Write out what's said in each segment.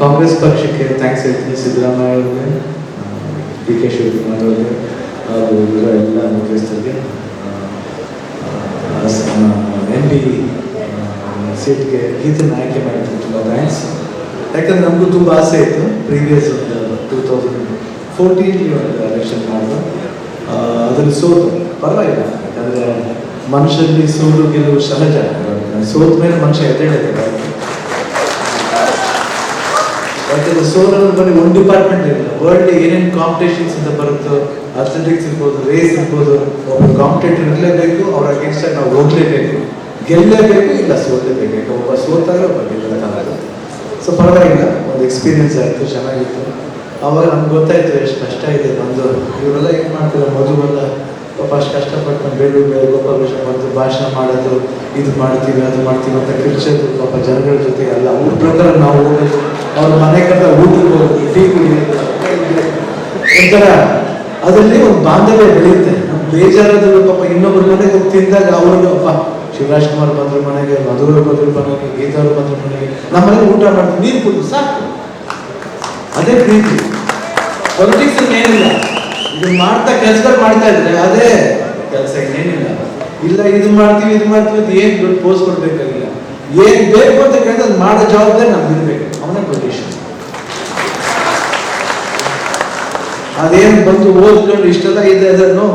ಕಾಂಗ್ರೆಸ್ ಪಕ್ಷಕ್ಕೆ ಥ್ಯಾಂಕ್ಸ್ ಹೇಳ್ತೀನಿ ಸಿದ್ದರಾಮಯ್ಯ ಅವ್ರಿಗೆ ಡಿ ಕೆ ಶಿವಕುಮಾರ್ ಅವ್ರಿಗೆ, ಹಾಗೂ ಇವರ ಎಲ್ಲ ಮುಖ್ಯಸ್ಥರಿಗೆ ಎಂ ಪಿ ಸೀಟ್ಗೆ ಗೀತನ ಆಯ್ಕೆ ಮಾಡಿದ್ರು ತುಂಬ ಥ್ಯಾಂಕ್ಸ್ ಯಾಕಂದ್ರೆ ನಮಗೂ ತುಂಬ ಆಸೆ ಇತ್ತು ಪ್ರೀವಿಯಸ್ ಒಂದು ಟೂ ತೌಸಂಡ್ ಫೋರ್ಟೀನ್ಲಿ ಒಂದು ಎಲೆಕ್ಷನ್ ಮಾಡಿದ್ರು. ಅದನ್ನು ಸೋತು. ಪರವಾಗಿಲ್ಲ, ಯಾಕಂದರೆ ಮನುಷ್ಯರಲ್ಲಿ ಸೋಲು ಗೆಲುವು ಸಹಜ. ಸೋತ ಮೇಲೆ ಮನುಷ್ಯ ಎದ್ದೇಳಿದ್ದಾರೆ ಯಾಕಂದ್ರೆ ಸೋಲನ್ನು ಬರೀ ಒಂದು ಡಿಪಾರ್ಟ್ಮೆಂಟ್ ಇಲ್ಲ ವರ್ಲ್ಡ್ ಏನೇನು ಕಾಂಪಿಟೇಷನ್ಸ್ ಅಂತ ಬರುತ್ತೋ ಅಥ್ಲೆಟಿಕ್ಸ್ ಇರ್ಬೋದು ರೇಸ್ ಇರ್ಬೋದು, ಒಬ್ಬ ಕಾಂಪಿಟೇಟರ್ ಇರಲೇಬೇಕು, ಅವ್ರ ಅಗೇನ್ಸ್ಟ್ ನಾವು ಹೋಗ್ಲೇಬೇಕು. ಗೆಲ್ಲಲೇಬೇಕು ಇಲ್ಲ ಸೋಲ್ಲೇಬೇಕು ಯಾಕೆ ಒಬ್ಬ ಸೋತಾಗ ಒಬ್ಬ ಗೆಲ್ಲಕ್ಕಾಗಲ್ಲ ಸೊ ಪರವಾಗಿಲ್ಲ, ಒಂದು ಎಕ್ಸ್ಪೀರಿಯನ್ಸ್ ಆಯಿತು, ಚೆನ್ನಾಗಿತ್ತು. ಅವಾಗ ನಮ್ಗೆ ಗೊತ್ತಾಯ್ತು ಎಷ್ಟು ಕಷ್ಟ ಇದೆ ನಮ್ಮದು ಇವರೆಲ್ಲ ಏನು ಮಾಡ್ತಾರೆ? ಮದುವೆಲ್ಲ ಪಾಪ ಅಷ್ಟು ಕಷ್ಟಪಟ್ಟು ಬೇಡು ಬೇರೆ ಗೋಪಾಲಕೃಷ್ಣ ಬಂದು ಭಾಷಣ ಮಾಡೋದು, ಇದು ಮಾಡ್ತೀವಿ, ಅದು ಮಾಡ್ತೀವಿ ಅಂತ ಕಿರ್ಚೋದು, ಪಾಪ ಜನಗಳ ಜೊತೆ ಅಲ್ಲ, ಅವ್ರ ಪ್ರಕಾರ ನಾವು ಹೋಗೋದು ಅವ್ರ ಮನೆ ಕಡೆ ಊಟಕ್ಕೆ ಹೋಗುತ್ತೆ ಟೀ ಕುಡಿಯೋದು ಒಂಥರ ಅದರಲ್ಲಿ ಒಂದು ಬಾಂಧವ್ಯ ಬೆಳೆಯುತ್ತೆ. ನಮ್ಗೆ ಬೇಜಾರಾದ್ರು ಪಾಪ ಇನ್ನೊಬ್ಬರ ಮನೆಗೆ ಹೋಗಿ ತಿಂದಾಗ ಅವ್ರಿಗೆ ಅಪ್ಪ ಶಿವರಾಜ್ ಕುಮಾರ್ ಬಂದ್ರ ಮನೆಗೆ ಮಧುರ ಬಂದ್ರ ಮನೆಗೆ ಗೀತಾವ್ರು ಬಂದ್ರ ಮನೆಗೆ, ನಮ್ಮ ಮನೆಗೆ ಊಟ ಮಾಡ್ತೀವಿ, ನೀರು ಕುಡಿದು ಸಾಕು. ಅದೇ ಪ್ರೀತಿ. ಪೊಲಿಟಿಕ್ಸ್ ಏನಿಲ್ಲ. ಇದು ಮಾಡ್ತಾ ಕೆಲಸಗಳು ಮಾಡ್ತಾ ಇದ್ರೆ ಅದೇ ಕೆಲಸ ಏನಿಲ್ಲ ಇಲ್ಲ, ಇದು ಮಾಡ್ತೀವಿ ಇದು ಮಾಡ್ತೀವಿ ಅಂತ ಏನ್ ದೊಡ್ಡ ಪೋಸ್ ಕೊಡ್ಬೇಕಾಗಿಲ್ಲ. ಏನ್ ಬೇಕು ಅಂತ ಕೇಳಿದ್ರೆ ಅದು ಮಾಡೋ ಜವಾಬ್ದಾರಿ ನಮ್ಗೆ ಇರ್ಬೇಕು ಅವನೇ ಪೊಲಿಟಿಷಿಯನ್ ಅದೇನು ಬಂದು ಓದ್ಕೊಂಡು ಇಷ್ಟೆಲ್ಲ ಇದೆ ಅದನ್ನು?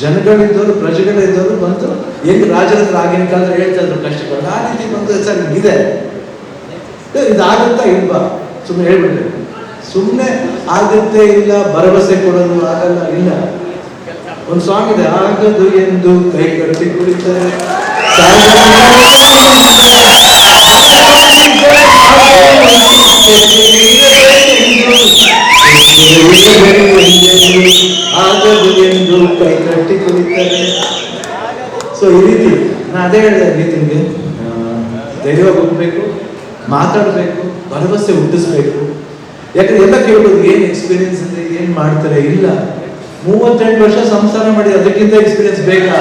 ಜನಗಳಿದ್ದವರು ಪ್ರಜೆಗಳಿದ್ದವರು ಬಂತು ಹೆಂಗ್ ರಾಜರ ಹತ್ರ ಆಗಿನ ಕಾಲ ಹೇಳ್ತಾ ಇದ್ರು ಕಷ್ಟಗಳು ಆ ರೀತಿ ಬಂದು ಸರ್ ಇದೆ ಇದಾಗುತ್ತಾ ಇಲ್ವಾ? ಸುಮ್ಮನೆ ಹೇಳ್ಬಿಟ್ಟು ಸುಮ್ಮನೆ ಆಗುತ್ತೆ ಇಲ್ಲ, ಭರವಸೆ ಕೊಡೋದು ಆಗಲ್ಲ ಇಲ್ಲ. ಒಂದು ಸಾಂಗ್ ಇದೆ, ಆಗದು ಎಂದು ಕೈ ಕಟ್ಟಿ ಕುಳಿತಾರೆ ಆಗದು ಕೈ ಕಟ್ಟಿ ಕುಳಿತಾರೆ ಸೊ ಈ ರೀತಿ ನಾ ಅದೇ ಹೇಳಿದೆ ನಿತಿನ್ಗೆ ಧೈರ್ಯ ಧೈರ್ಯವಾಗಿ ಹೋಗ್ಬೇಕು, ಮಾತಾಡಬೇಕು, ಭರವಸೆ ಹುಟ್ಟಿಸ್ಬೇಕು. ಯಾಕಂದ್ರೆ ಎಲ್ಲ ಕೇಳ್ಬೋದು, ಏನು ಎಕ್ಸ್ಪೀರಿಯನ್ಸ್ ಅಂದ್ರೆ, ಏನು ಮಾಡ್ತಾರೆ? ಇಲ್ಲ. ಮೂವತ್ತೆಂಟು ವರ್ಷ ಸಂಸಾರ ಮಾಡಿ ಅದಕ್ಕಿಂತ ಎಕ್ಸ್ಪೀರಿಯನ್ಸ್ ಬೇಕಾ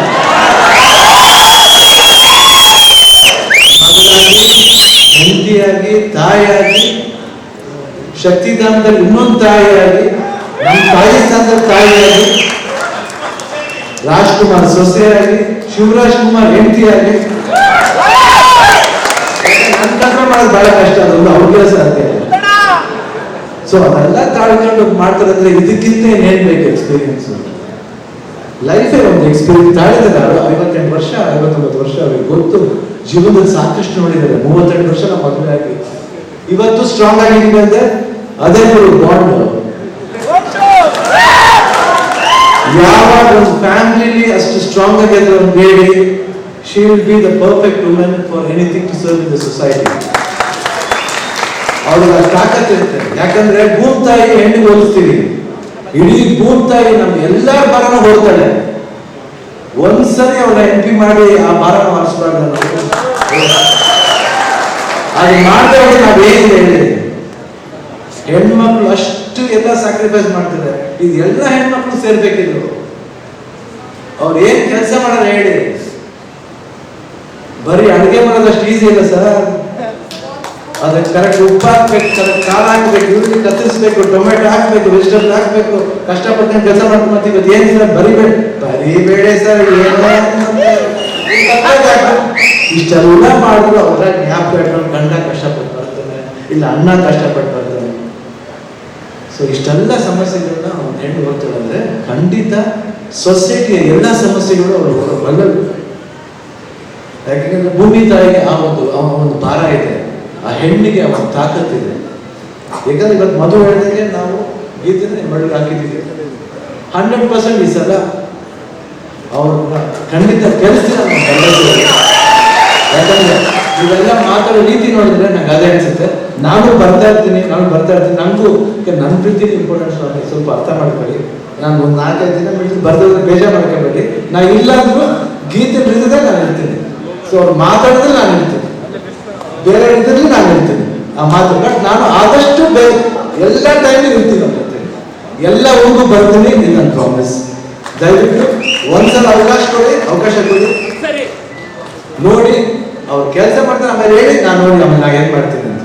ಮಗಳಾಗಿ ಹೆಂಡತಿಯಾಗಿ ತಾಯಿಯಾಗಿ ಶಕ್ತಿದಾನದಲ್ಲಿ ಇನ್ನೊಂದು ತಾಯಿಯಾಗಿ, ನಮ್ಮ ತಾಯಿ ಸ್ಥಾನದ ತಾಯಿಯಾಗಿ, ರಾಜ್ಕುಮಾರ್ ಸೊಸೆಯಾಗಿ, ಶಿವರಾಜ್ ಕುಮಾರ್ ಹೆಂಡತಿಯಾಗಿ. ಮಾಡೋದು ಬಹಳ ಕಷ್ಟ, ಅದೊಂದು ಅವ್ರಿಗೆ ಸಾಧ್ಯ ಸೊ ಅದೆಲ್ಲ ತಾಳ್ಕೊಂಡು ಮಾಡ್ತಾರಂದ್ರೆ ಇದಕ್ಕಿಂತ ಏನ್ ಬೇಕು ಎಕ್ಸ್ಪೀರಿಯನ್ಸ್ ಲೈಫೇ ಒಂದು ಎಕ್ಸ್ಪೀರಿಯನ್ಸ್ ತಾಳಿದ್ದಾರೆ ಐವತ್ತೆಂಟು ವರ್ಷ, ಐವತ್ತೊಂಬತ್ತು ವರ್ಷ ಅವ್ರಿಗೆ ಗೊತ್ತು. ಜೀವನದಲ್ಲಿ ಸಾಕಷ್ಟು ನೋಡಿದ್ದಾರೆ. ಮೂವತ್ತೆಂಟು ವರ್ಷ ನಮ್ಮ ಮದುವೆ ಆಗಿ. ಇವತ್ತು ಸ್ಟ್ರಾಂಗ್ ಆಗಿದ್ದೀವಿ ಅಂದ್ರೆ ಅದೇ ಬಾಂಡ್ ಯಾವಾಗ ಒಂದು ಫ್ಯಾಮಿಲಿಲಿ ಅಷ್ಟು ಸ್ಟ್ರಾಂಗ್ ಆಗಿದ್ರೆ ಒಂದು ಬೇಡಿ she will be the perfect women for anything to serve in the society ಅವ್ರಿಗೆ ಆ ತಾಕತ್ತಿರುತ್ತೆ ಯಾಕಂದ್ರೆ ಭೂಮ್ ತಾಯಿ ಹೆಣ್ಣಿಗೆ ಹೋಲಿಸ್ತೀವಿ. ಇಡೀ ಭೂಮ್ ನಮ್ಮ ಎಲ್ಲ ಭಾರನ ಹೋಗ್ತಾಳೆ ಒಂದ್ಸರಿ ಅವಳ ಎಂಟ್ರಿ ಮಾಡಿ ಆ ಭಾರನ ಮಾಡಿಸ್ಬಾರ್ದು ಅದು ಮಾಡಿದ್ರೆ ನಾವು ಹೇಳಿ ಹೆಣ್ಮಕ್ಳು ಅಷ್ಟು ಎಲ್ಲ ಸ್ಯಾಕ್ರಿಫೈಸ್ ಮಾಡ್ತಿದ್ದಾರೆ. ಇದು ಎಲ್ಲ ಹೆಣ್ಮಕ್ಳು ಸೇರ್ಬೇಕಿದ್ರು. ಅವ್ರು ಏನ್ ಕೆಲಸ ಮಾಡೋರು ಹೇಳಿ. ಬರೀ ಅಡುಗೆ ಮಾಡೋದಷ್ಟು ಈಸಿ ಇಲ್ಲ ಸರ್ ಅದಕ್ಕೆ ಕರೆಕ್ಟ್ ಉಪ್ಪು ಹಾಕ್ಬೇಕು ಕರೆಕ್ಟ್ ಕಾಳು ಹಾಕ್ಬೇಕು, ಈರುಳ್ಳಿ ಕತ್ತರಿಸ್ಬೇಕು, ಟೊಮೆಟೊ ಹಾಕ್ಬೇಕು ವೆಜಿಟೇಬಲ್ ಹಾಕ್ಬೇಕು, ಕಷ್ಟಪಟ್ಟು ಕೆಲಸ ಮಾಡ್ಕೊಂಡು ಅದು ಇವತ್ತು ಏನಿಲ್ಲ ಬರಿಬೇಡ ಬರಿಬೇಡ ಸರ್ ಇಷ್ಟೆಲ್ಲ ಮಾಡಿದ್ರು, ಅವರ ಜ್ಞಾಪಕ ಗಂಡ ಕಷ್ಟಪಟ್ಟು ಬರ್ತಾನೆ ಇಲ್ಲ ಅಣ್ಣ ಕಷ್ಟಪಟ್ಟು ಸೊ ಇಷ್ಟೆಲ್ಲ ಸಮಸ್ಯೆಗಳನ್ನ ಅವ್ನು ಹೆಣ್ಣು ಹೋಗ್ತಾಳೆ ಅಂದ್ರೆ ಖಂಡಿತ ಸೊಸೈಟಿಯ ಎಲ್ಲ ಸಮಸ್ಯೆಗಳು ಅವಳು ಬಲ್ಲಲ್ಲ ಯಾಕಂದ್ರೆ ಭೂಮಿ ತಾಯಿಗೆ ಆ ಒಂದು ಆ ಒಂದು ಭಾರ ಇದೆ. ಆ ಹೆಣ್ಣಿಗೆ ಆ ಒಂದು ತಾಕತ್ತಿದೆ ಯಾಕಂದ್ರೆ ಇವತ್ತು ಮದುವೆ ಹೇಳಿದಾಗೆ ನಾವು ಗೀತೆನೇ ಮಳ್ಳಿಗೆ ಹಾಕಿದ್ದೀವಿ. ಹಂಡ್ರೆಡ್ ಪರ್ಸೆಂಟ್ ಈ ಸಲ ಅವ್ರನ್ನ ಖಂಡಿತ ಕೆಲಸ ಇವೆಲ್ಲ ಮಾತಾಡೋ ರೀತಿ ನೋಡಿದ್ರೆ ನಂಗೆ ಅದೇ ಅನ್ಸುತ್ತೆ. ನಾನು ಬರ್ತಾ ಇರ್ತೀನಿ, ನಾನು ಬರ್ತಾ ಇರ್ತೀನಿ. ನನಗೂ ನನ್ನ ಪ್ರೀತಿ ಇಂಪಾರ್ಟೆನ್ಸ್ ಸ್ವಲ್ಪ ಅರ್ಥ ಮಾಡ್ಕೊಳ್ಳಿ. ನಾನು ಒಂದು ನಾಲ್ಕೈದು ದಿನ ಬಿಟ್ಟು ಬರ್ದೋದ್ರೆ ಬೇಜಾರು ಮಾಡ್ಕೊಬೇಡಿ. ನಾ ಇಲ್ಲ ಅಂದ್ರೂ ಗೀತೆ ಬಿಡಿದ್ರೆ ನಾನು ಇರ್ತೀನಿ ಸೊ ಅವ್ರು ಮಾತಾಡಿದ್ರೆ ನಾನು ಇರ್ತೀನಿ ಬೇರೆ ಇದ್ರಲ್ಲಿ ನಾನು ಇರ್ತೀನಿ ಆ ಮಾತು. ಬಟ್ ನಾನು ಆದಷ್ಟು ಬೇರೆ ಎಲ್ಲ ಟೈಮಿಗೆ ಇರ್ತೀನಿ ಎಲ್ಲ ಊರಿಗೂ ಬರ್ತೀನಿ ನನ್ನ ಪ್ರಾಮಿಸ್ ದಯವಿಟ್ಟು ಒಂದ್ಸಲ ಅವಕಾಶ ಕೊಡಿ ಅವಕಾಶ ಕೊಡಿ. ಅವ್ರು ಕೆಲಸ ಮಾಡ್ತಾರೆ ಆಮೇಲೆ ಹೇಳಿ ನಾನು ನೋಡಿ ಆಮೇಲೆ ನಾನು ಏನು ಮಾಡ್ತೀನಿ ಅಂತ.